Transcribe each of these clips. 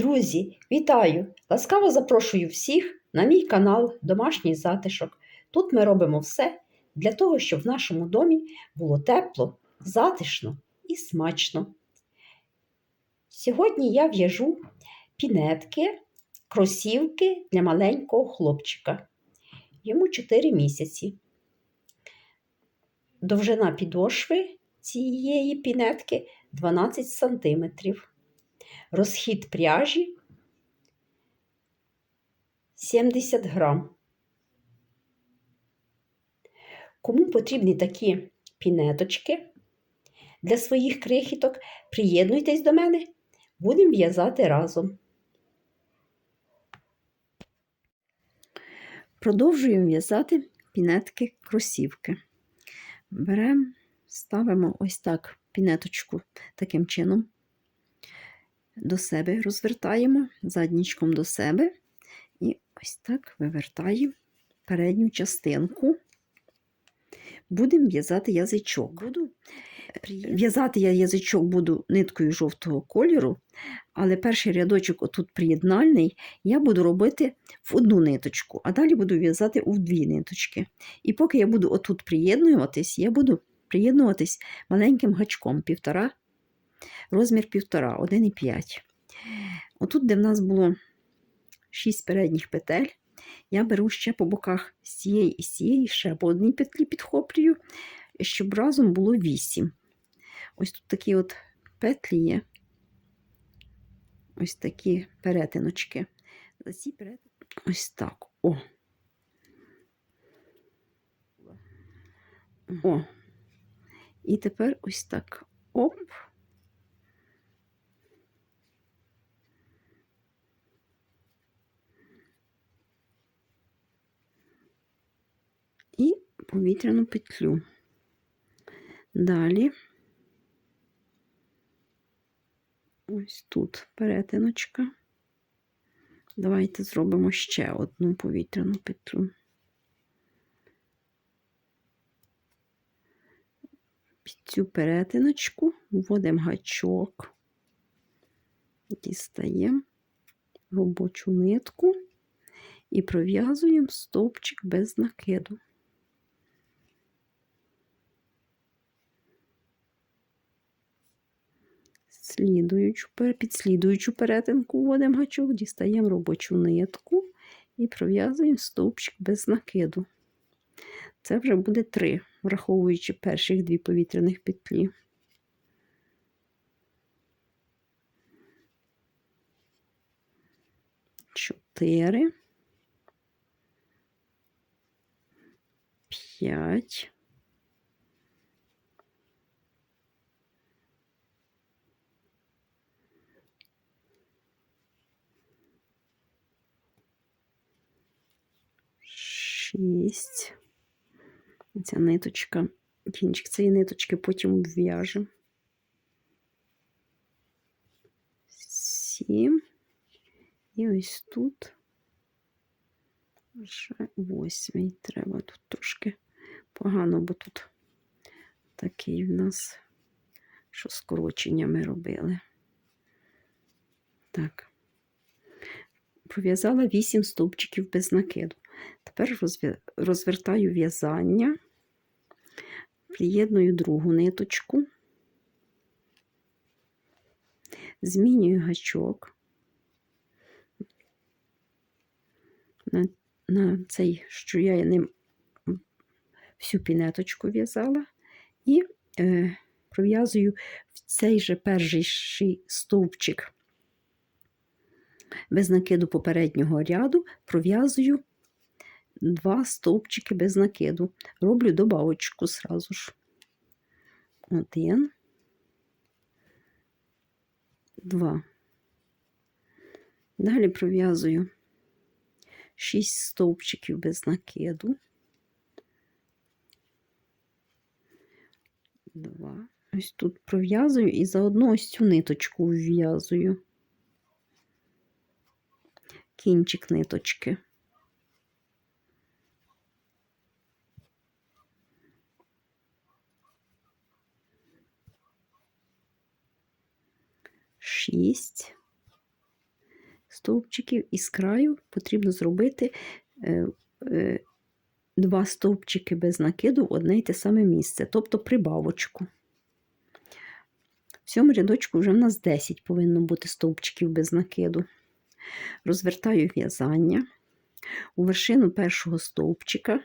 Друзі, вітаю! Ласкаво запрошую всіх на мій канал Домашній затишок. Тут ми робимо все для того, щоб в нашому домі було тепло, затишно і смачно. Сьогодні я в'яжу пінетки, кросівки для маленького хлопчика. Йому 4 місяці. Довжина підошви цієї пінетки 12 сантиметрів розхід пряжі 70 грам. Кому потрібні такі пінеточки для своїх крихіток, приєднуйтесь до мене, будемо в'язати разом. Продовжуємо в'язати пінетки кросівки. Беремо, ставимо ось так пінеточку таким чином до себе розвертаємо заднічком до себе і ось так вивертаємо передню частинку. Будемо в'язати язичок. Буду В'язати я язичок буду ниткою жовтого кольору, але перший рядочок, отут приєднальний, я буду робити в одну ниточку, а далі буду в'язати у дві ниточки. І поки я буду отут приєднуватись, я буду приєднуватись маленьким гачком, півтора розмір 1,5, 1,5. Отут, де в нас було 6 передніх петель, я беру ще по боках з цієї і з цієї, ще по одній петлі підхоплюю, щоб разом було 8. Ось тут такі от петлі є. Ось такі перетиночки. За ці перетин... Ось так. О. О. І тепер ось так. Оп. і повітряну петлю. Далі ось тут перетиночка. Давайте зробимо ще одну повітряну петлю. Під цю перетиночку вводимо гачок, дістаємо робочу нитку і пров'язуємо стовпчик без накиду. Слідуючу, під слідуючу перетинку вводимо гачок, дістаємо робочу нитку і пров'язуємо стовпчик без накиду. Це вже буде три, враховуючи перших дві повітряних петлі. Чотири. П'ять. Шість. Ця ниточка, кінчик цієї ниточки потім обв'яжемо. Сім. І ось тут вже восьмий. Треба тут трошки погано, бо тут такий в нас, що скорочення ми робили. Так, пров'язала вісім стовпчиків без накиду. Тепер розвертаю в'язання, приєдную другу ниточку, змінюю гачок. На, на цей, що я ним всю пінеточку в'язала, і е, пров'язую в цей же перший стовпчик. Без накиду попереднього ряду, пров'язую два стовпчики без накиду. Роблю добавочку сразу ж. Один, два. Далі пров'язую 6 стовпчиків без накиду. Два. Ось тут пров'язую і заодно ось цю ниточку вв'язую. Кінчик ниточки. Шість, стовпчиків і з краю потрібно зробити е, е, два стовпчики без накиду в одне й те саме місце, тобто прибавочку. В цьому рядочку вже в нас 10 повинно бути стовпчиків без накиду. Розвертаю в'язання. У вершину першого стовпчика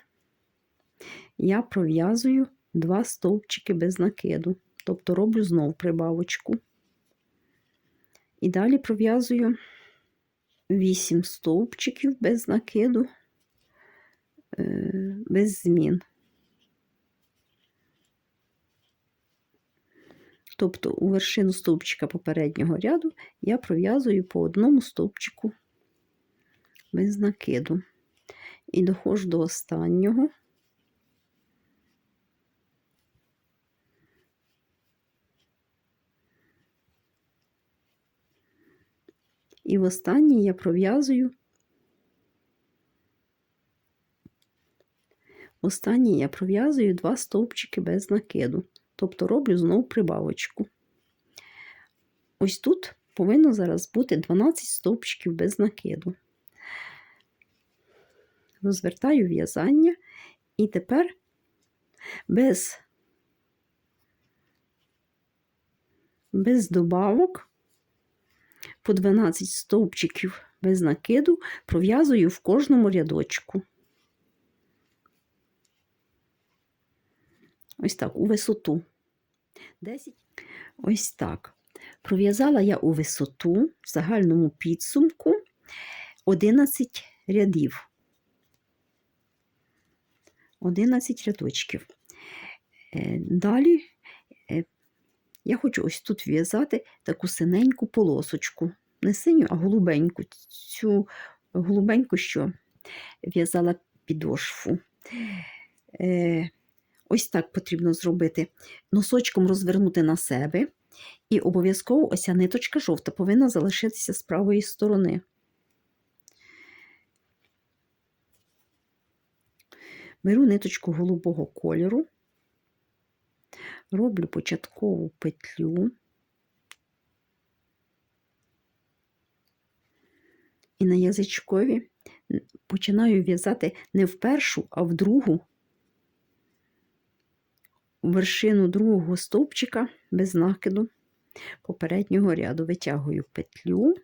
я пров'язую два стовпчики без накиду, тобто роблю знову прибавочку. І далі пров'язую 8 стовпчиків без накиду, е, без змін. Тобто у вершину стовпчика попереднього ряду я пров'язую по одному стовпчику без накиду. І доходжу до останнього. І в останній я пров'язую. Останній я пров'язую два стовпчики без накиду, тобто роблю знову прибавочку. Ось тут повинно зараз бути 12 стовпчиків без накиду. Розвертаю в'язання і тепер без, без добавок по 12 стовпчиків без накиду пров'язую в кожному рядочку. Ось так, у висоту. 10. Ось так. Пров'язала я у висоту в загальному підсумку 11 рядів. 11 рядочків. Е, Далі я хочу ось тут в'язати таку синеньку полосочку. Не синю, а голубеньку. Цю голубеньку, що в'язала підошву. Е, Ось так потрібно зробити. Носочком розвернути на себе. І обов'язково ось ця ниточка жовта повинна залишитися з правої сторони. Беру ниточку голубого кольору, роблю початкову петлю і на язичкові починаю в'язати не в першу, а в другу вершину другого стовпчика без накиду попереднього ряду витягую петлю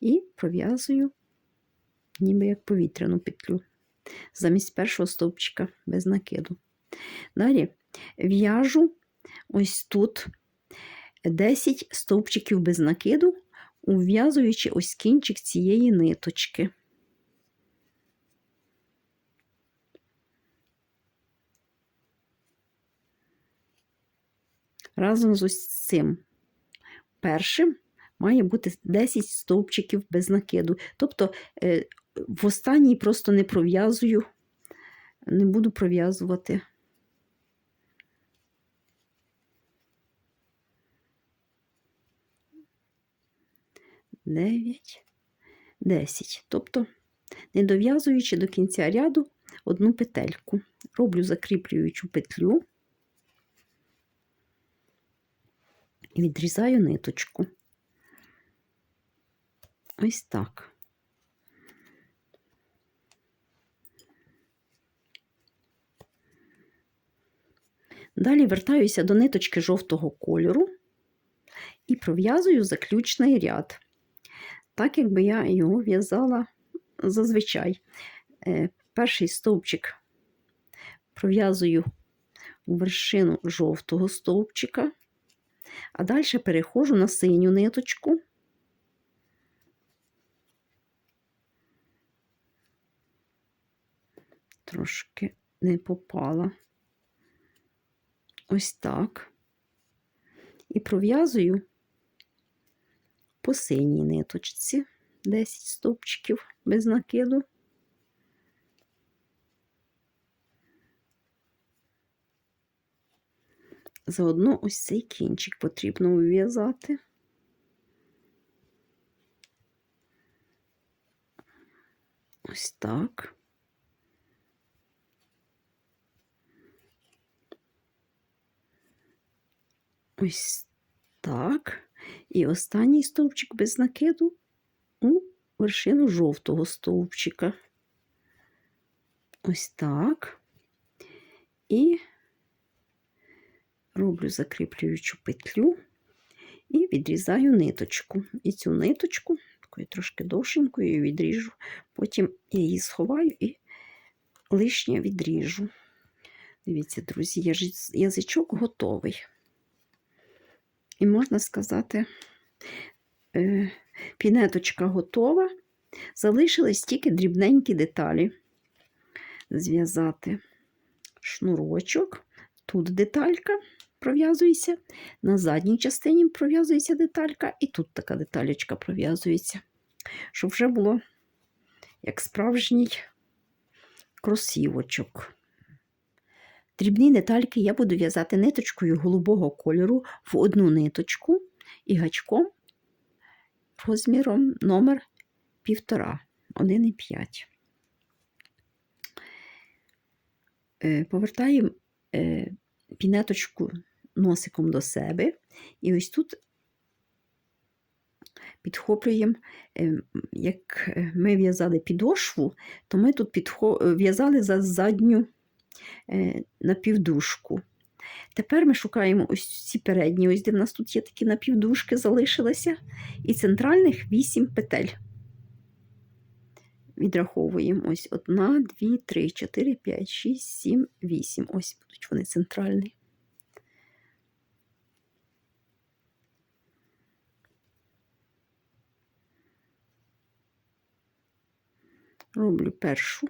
і пров'язую ніби як повітряну петлю замість першого стовпчика без накиду. Далі в'яжу ось тут 10 стовпчиків без накиду, ув'язуючи ось кінчик цієї ниточки. Разом з ось цим першим має бути 10 стовпчиків без накиду. Тобто е, в останній просто не пров'язую, не буду пров'язувати. Дев'ять, десять. Тобто, не дов'язуючи до кінця ряду одну петельку. Роблю закріплюючу петлю і відрізаю ниточку. Ось так. Далі вертаюся до ниточки жовтого кольору і пров'язую заключний ряд, так якби я його в'язала зазвичай. Е, перший стовпчик пров'язую у вершину жовтого стовпчика, а далі переходжу на синю ниточку. Трошки не попала ось так. І пров'язую по синій ниточці 10 стовпчиків без накиду. Заодно ось цей кінчик потрібно ув'язати. Ось так. Ось так. І останній стовпчик без накиду у вершину жовтого стовпчика. Ось так. І роблю закріплюючу петлю і відрізаю ниточку. І цю ниточку, такою трошки довшенькою, відріжу, потім я її сховаю і лишнє відріжу. Дивіться, друзі, язичок готовий. І можна сказати, е, пінеточка готова. Залишились тільки дрібненькі деталі. Зв'язати шнурочок. Тут деталька пров'язується, на задній частині пров'язується деталька, і тут така деталечка пров'язується. Щоб вже було як справжній кросівочок. Дрібні детальки я буду в'язати ниточкою голубого кольору в одну ниточку і гачком розміром номер 1,5, 1,5. Е, Повертаємо е, пінеточку носиком до себе, і ось тут підхоплюємо, е, як ми в'язали підошву, то ми тут в'язали за задню е, напівдужку. Тепер ми шукаємо ось ці передні, ось де в нас тут є такі напівдужки, залишилися, і центральних 8 петель. Відраховуємо ось 1, 2, 3, 4, 5, 6, 7, 8. Ось будуть вони центральні. Роблю першу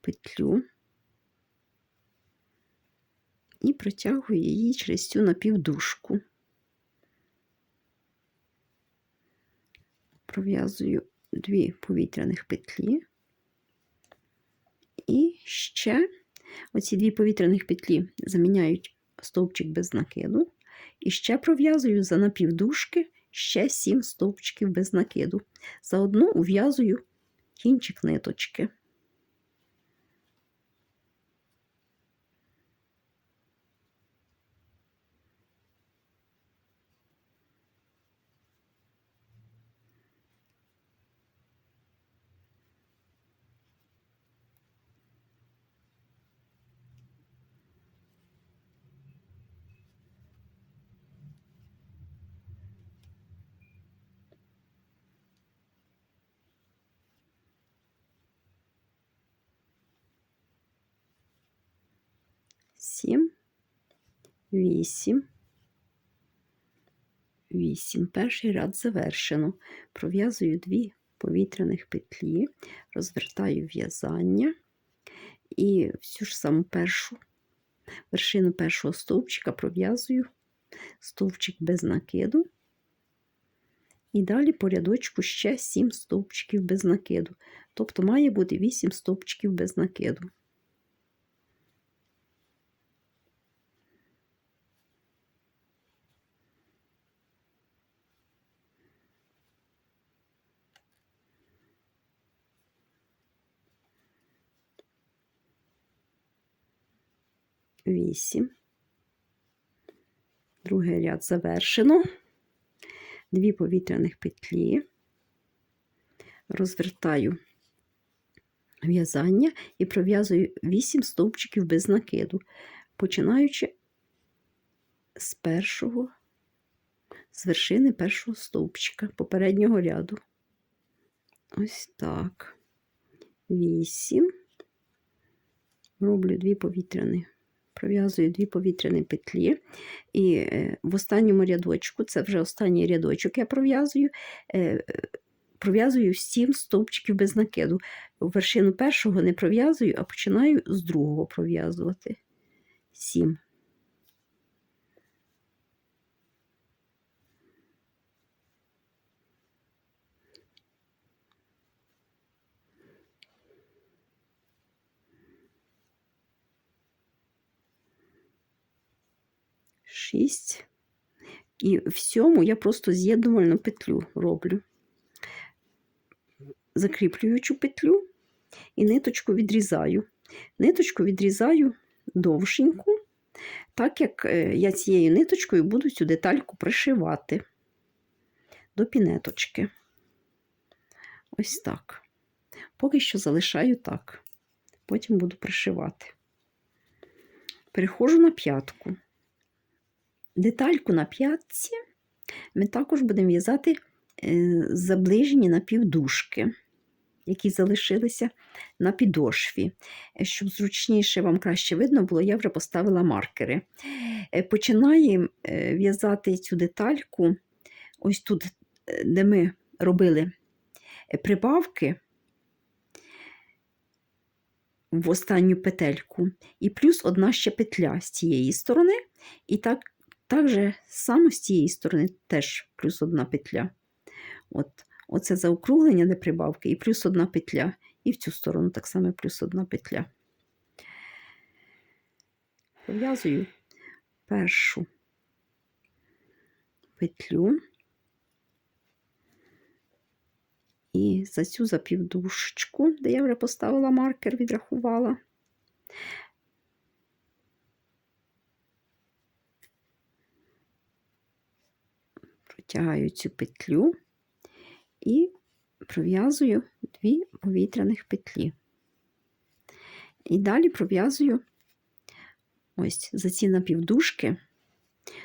петлю і протягую її через цю напівдужку. Пров'язую дві повітряних петлі. І ще оці дві повітряних петлі заміняють стовпчик без накиду. І ще пров'язую за напівдужки ще 7 стовпчиків без накиду. Заодно ув'язую кінчик ниточки. Сім, вісім, вісім. Перший ряд завершено. Пров'язую дві повітряних петлі, розвертаю в'язання і всю ж саму першу вершину першого стовпчика пров'язую стовпчик без накиду. І далі по рядочку ще 7 стовпчиків без накиду. Тобто має бути 8 стовпчиків без накиду. Вісім. Другий ряд завершено. Дві повітряних петлі, розвертаю в'язання і пров'язую 8 стовпчиків без накиду, починаючи з першого, з вершини першого стовпчика попереднього ряду. Ось так. 8. Роблю дві повітряні пров'язую дві повітряні петлі, і е, в останньому рядочку, це вже останній рядочок, я пров'язую, е, пров'язую 7 стовпчиків без накиду. Вершину першого не пров'язую, а починаю з другого пров'язувати 7. Шість. І в сьому я просто з'єднувальну петлю роблю. Закріплюючу петлю і ниточку відрізаю. Ниточку відрізаю довшеньку, так як е, я цією ниточкою буду цю детальку пришивати до пінеточки. ось так. Поки що залишаю так. Потім буду пришивати. Переходжу на п'ятку. Детальку на п'ятці ми також будемо в'язати е, заближені напівдужки, які залишилися на підошві. Е, Щоб зручніше вам краще видно було, я вже поставила маркери. Е, Починаємо в'язати цю детальку, ось тут, де ми робили прибавки в останню петельку, і плюс одна ще петля з цієї сторони, і так, так же само з цієї сторони теж плюс одна петля. От, Оце заокруглення, де прибавки, і плюс одна петля. І в цю сторону так само плюс одна петля. Пов'язую першу петлю і за цю запівдушечку, де я вже поставила маркер, відрахувала. Протягаю цю петлю і пров'язую дві повітряних петлі. І далі пров'язую ось за ці напівдужки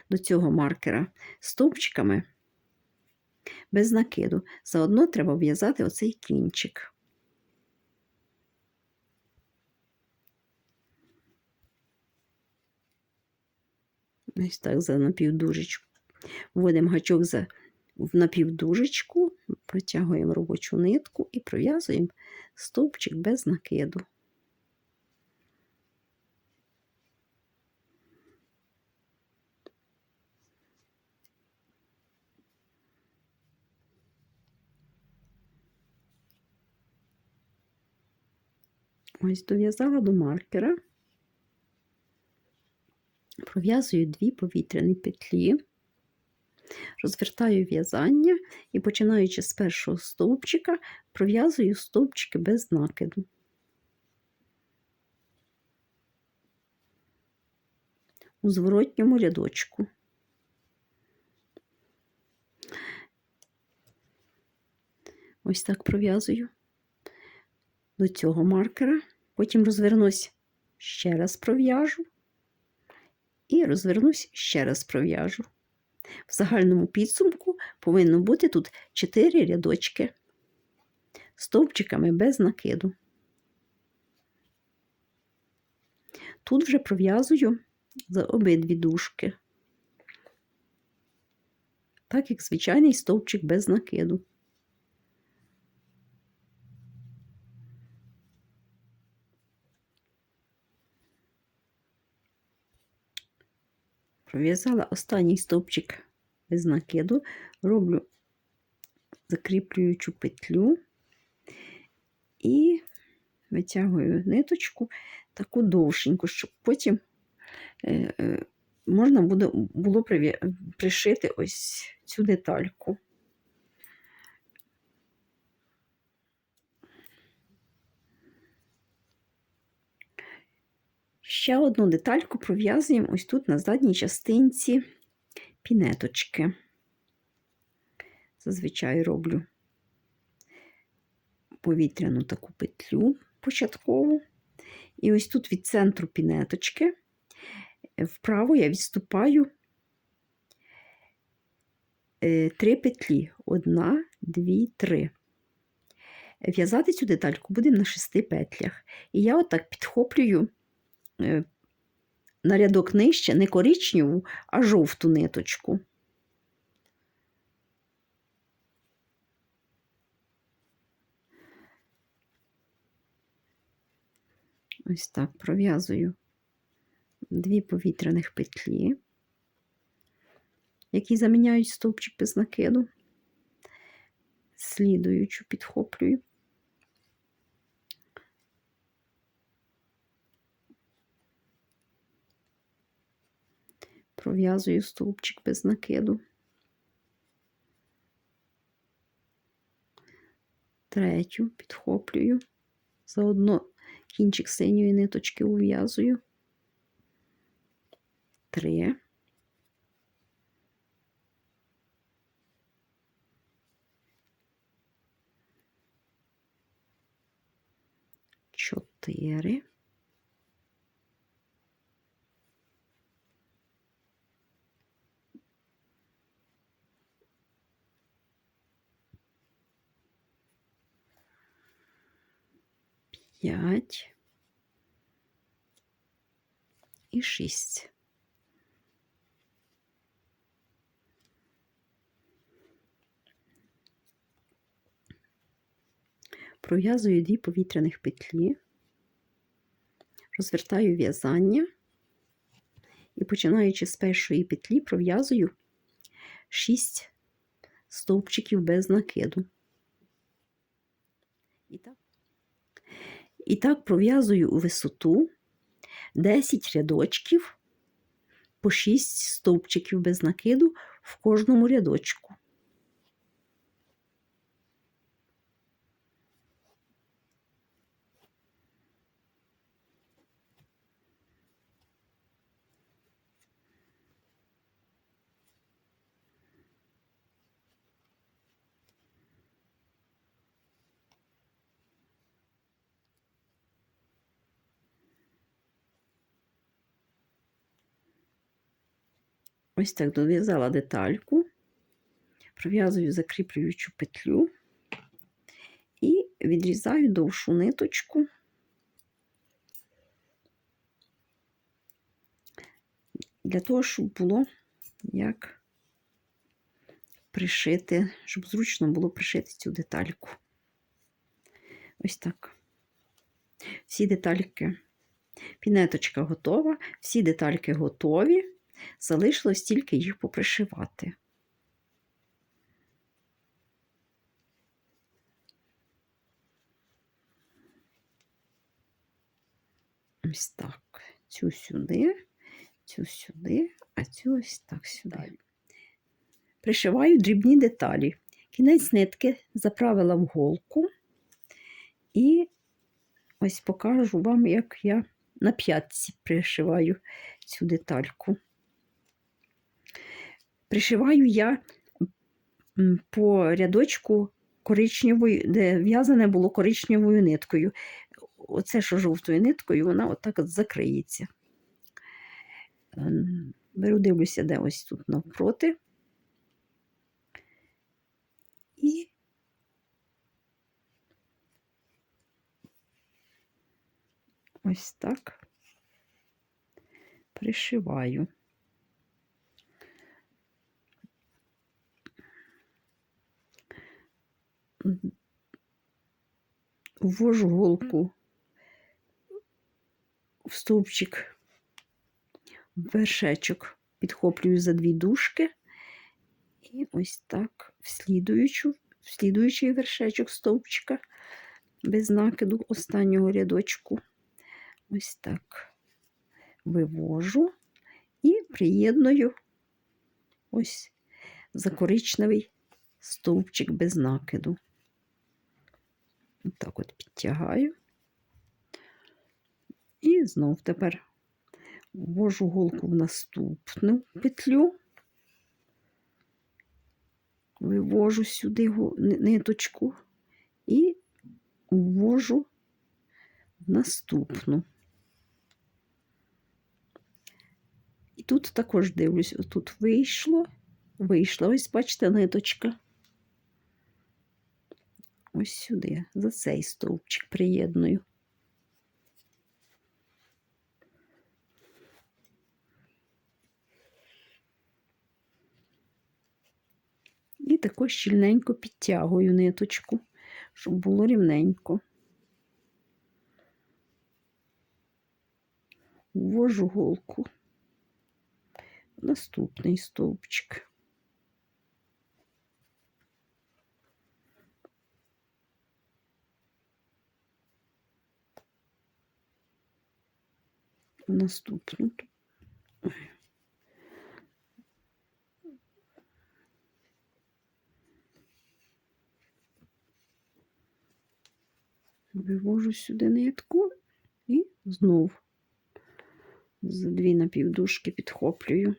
до цього маркера стовпчиками без накиду. Заодно треба в'язати оцей кінчик. Ось так за напівдужечку. Вводимо гачок за, в напівдужечку, протягуємо робочу нитку і пров'язуємо стовпчик без накиду. Ось дов'язала до маркера, пров'язую дві повітряні петлі, розвертаю в'язання і, починаючи з першого стовпчика, пров'язую стовпчики без накиду. У зворотньому рядочку. Ось так пров'язую до цього маркера, потім розвернусь, ще раз пров'яжу і розвернусь, ще раз пров'яжу. В загальному підсумку повинно бути тут 4 рядочки стовпчиками без накиду. Тут вже пров'язую за обидві дужки, так як звичайний стовпчик без накиду. Пров'язала останній стовпчик без накиду, роблю закріплюючу петлю і витягую ниточку таку довшеньку, щоб потім е, е, можна було пришити ось цю детальку. Ще одну детальку пров'язуємо ось тут на задній частинці пінеточки. Зазвичай роблю повітряну таку петлю початкову. І ось тут від центру пінеточки вправо я відступаю е, три петлі. Одна, дві, три. В'язати цю детальку будемо на шести петлях. І я отак підхоплюю Е, на рядок нижче не коричневу, а жовту ниточку. Ось так пров'язую дві повітряних петлі, які заміняють стовпчик без накиду, слідуючу підхоплюю. пров'язую стовпчик без накиду. Третю підхоплюю, заодно кінчик синьої ниточки ув'язую. Три. Чотири. П'ять і шість. Пров'язую дві повітряних петлі, розвертаю в'язання і починаючи з першої петлі, пров'язую 6 стовпчиків без накиду. І так, і так пров'язую у висоту 10 рядочків по 6 стовпчиків без накиду в кожному рядочку. Ось так дов'язала детальку, пров'язую закріплюючу петлю і відрізаю довшу ниточку. Для того, щоб було як пришити, щоб зручно було пришити цю детальку. Ось так. Всі детальки, пінеточка готова, всі детальки готові. Залишилось тільки їх попришивати. Ось так. Цю сюди, цю сюди, а цю ось так сюди. Пришиваю дрібні деталі. Кінець нитки заправила в голку і ось покажу вам, як я на п'ятці пришиваю цю детальку. Пришиваю я по рядочку коричневою, де в'язане було коричневою ниткою. Оце, що жовтою ниткою, вона отак от закриється. Ем, беру, дивлюся, де ось тут навпроти. І ось так пришиваю. Ввожу голку в стовпчик, вершечок, підхоплюю за дві дужки і ось так в слідуючу, в слідуючий вершечок стовпчика без накиду останнього рядочку. Ось так вивожу і приєдную ось за коричневий стовпчик без накиду. Так от підтягаю. І знов тепер ввожу голку в наступну петлю, вивожу сюди ниточку і ввожу в наступну. І тут також дивлюсь, отут вийшло, вийшла, ось, бачите, ниточка ось сюди, за цей стовпчик приєдную. І також щільненько підтягую ниточку, щоб було рівненько. Ввожу голку в наступний стовпчик. Наступну. Вивожу сюди нитку і знов за дві напівдужки підхоплюю,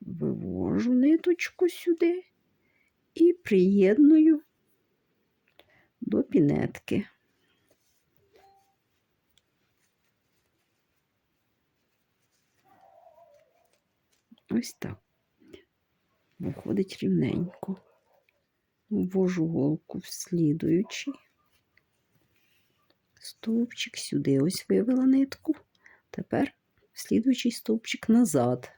вивожу ниточку сюди і приєдную до пінетки. Ось так. Виходить рівненько. Ввожу голку в слідуючий стовпчик сюди ось вивела нитку. Тепер в слідуючий стовпчик назад.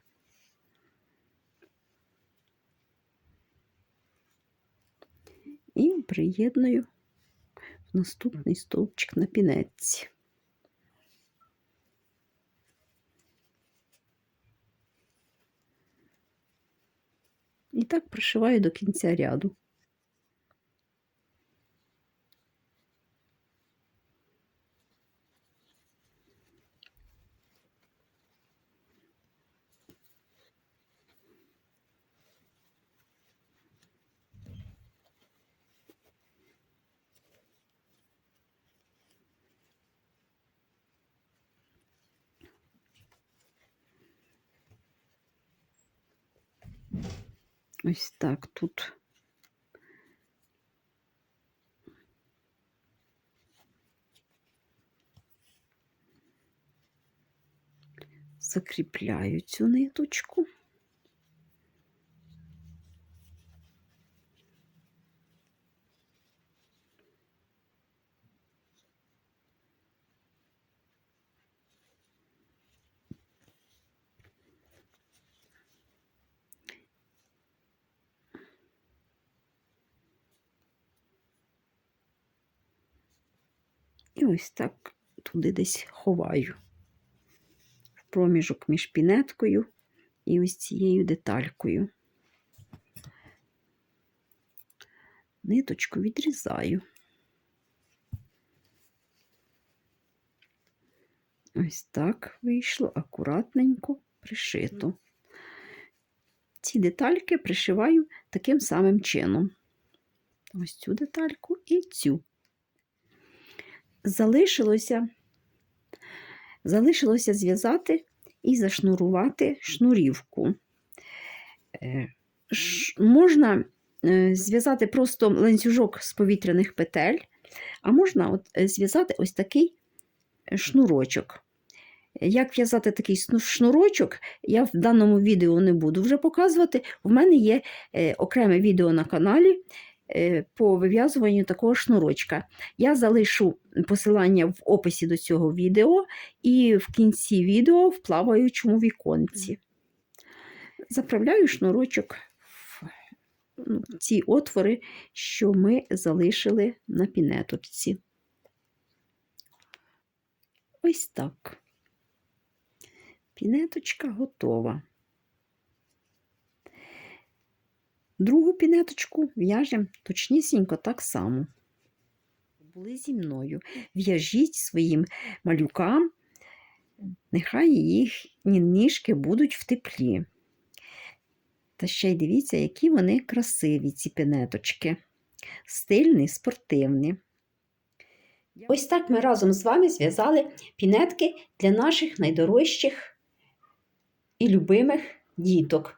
І приєдную в наступний стовпчик на пінець. І так пришиваю до кінця ряду. Ось так тут. Закріпляю цю ниточку. І ось так туди десь ховаю в проміжок між пінеткою і ось цією деталькою. Ниточку відрізаю. Ось так вийшло акуратненько пришито. Ці детальки пришиваю таким самим чином. Ось цю детальку і цю залишилося залишилося зв'язати і зашнурувати шнурівку. Е, можна е, зв'язати просто ланцюжок з повітряних петель, а можна от е, зв'язати ось такий шнурочок. Як в'язати такий шнурочок, я в даному відео не буду вже показувати. У мене є окреме відео на каналі, по вив'язуванню такого шнурочка. Я залишу посилання в описі до цього відео і в кінці відео в плаваючому віконці. Заправляю шнурочок в ну, ці отвори, що ми залишили на пінеточці. Ось так. Пінеточка готова. Другу пінеточку в'яжемо точнісінько так само. Були зі мною. В'яжіть своїм малюкам, нехай їхні ніжки будуть в теплі. Та ще й дивіться, які вони красиві, ці пінеточки. Стильні, спортивні. Ось так ми разом з вами зв'язали пінетки для наших найдорожчих і любимих діток.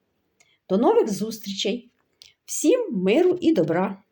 До нових зустрічей! Всім миру і добра!